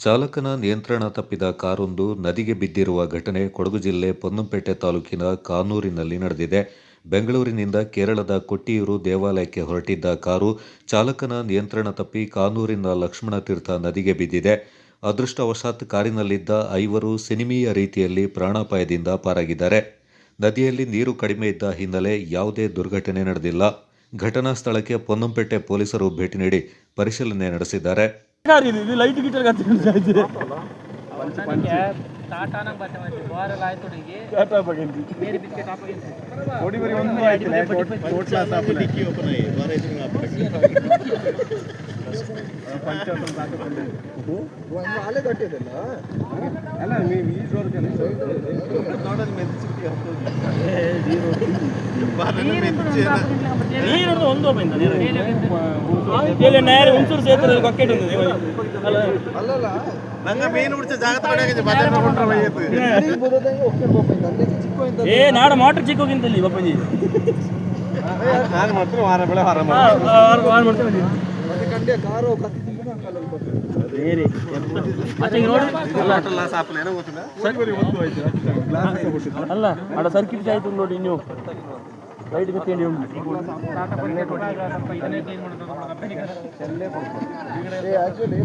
ಚಾಲಕನ ನಿಯಂತ್ರಣ ತಪ್ಪಿದ ಕಾರೊಂದು ನದಿಗೆ ಬಿದ್ದಿರುವ ಘಟನೆ ಕೊಡಗು ಜಿಲ್ಲೆ ಪೊನ್ನಂಪೇಟೆ ತಾಲೂಕಿನ ಕಾನೂರಿನಲ್ಲಿ ನಡೆದಿದೆ. ಬೆಂಗಳೂರಿನಿಂದ ಕೇರಳದ ಕೊಟ್ಟಿಯೂರು ದೇವಾಲಯಕ್ಕೆ ಹೊರಟಿದ್ದ ಕಾರು ಚಾಲಕನ ನಿಯಂತ್ರಣ ತಪ್ಪಿ ಕಾನೂರಿನ ಲಕ್ಷ್ಮಣ ತೀರ್ಥ ನದಿಗೆ ಬಿದ್ದಿದೆ. ಅದೃಷ್ಟವಶಾತ್ ಕಾರಿನಲ್ಲಿದ್ದ ಐವರು ಸಿನಿಮೀಯ ರೀತಿಯಲ್ಲಿ ಪ್ರಾಣಾಪಾಯದಿಂದ ಪಾರಾಗಿದ್ದಾರೆ. ನದಿಯಲ್ಲಿ ನೀರು ಕಡಿಮೆ ಇದ್ದ ಹಿನ್ನೆಲೆ ಯಾವುದೇ ದುರ್ಘಟನೆ ನಡೆದಿಲ್ಲ. ಘಟನಾ ಸ್ಥಳಕ್ಕೆ ಪೊನ್ನಂಪೇಟೆ ಪೊಲೀಸರು ಭೇಟಿ ನೀಡಿ ಪರಿಶೀಲನೆ ನಡೆಸಿದ್ದಾರೆ. ಇದು ಲೈಟ್ ಗಿಟರ್ ಕತ್ತಿ ಟಾಟಾನ ಬತ್ತೆ ಮತ್ತೆ ಬಾರೆಲ್ಲ ಆಯ್ತು ಹುಡುಗಿ ಟಾಟಾ ಬಗೆಂತಿ ಬೇರೆ ಬಿಸ್ಕೆಟ್ ಹಾಕೋಗಿಂತ ನೋಡಿ ಬರಿ ಒಂದು ಆಯ್ತು ಟೋಟ್ ಕ್ಲಾಸ್ ಆಪನ ಅಲ್ಲ ನೀವು ಈ ಜೋರ್ ನೋಡೋದು ಮೆಚ್ಚಿಗೆ ನೀರು ಒಂದು ಇಲ್ಲಿ ನೇರ ಹುಣಸೂರು ಸೇತುವೆ ಬಕೆಟ್ ನಂಗೆ ಮೀನು ಒಯ್ಯತ್ತು. ಏ ನಾಡ ಮೋಟರ್ ಚಿಕ್ಕೋಗಿಂತಲ್ಲಿ ಬಪ್ಪಾಜಿ ನಾನು ಮಾತ್ರ ವಾರ ಬೆಳೆ ವಾರ ಬೇರೆ ಮತ್ತೆ ಈಗ ನೋಡಿ ಅಲ್ಲ ಅಡ ಸರ್ಕಿಟ್ ಆಯ್ತು ನೋಡಿ ನೀವು. బయటకు తెలియండి యాక్చువల్లీ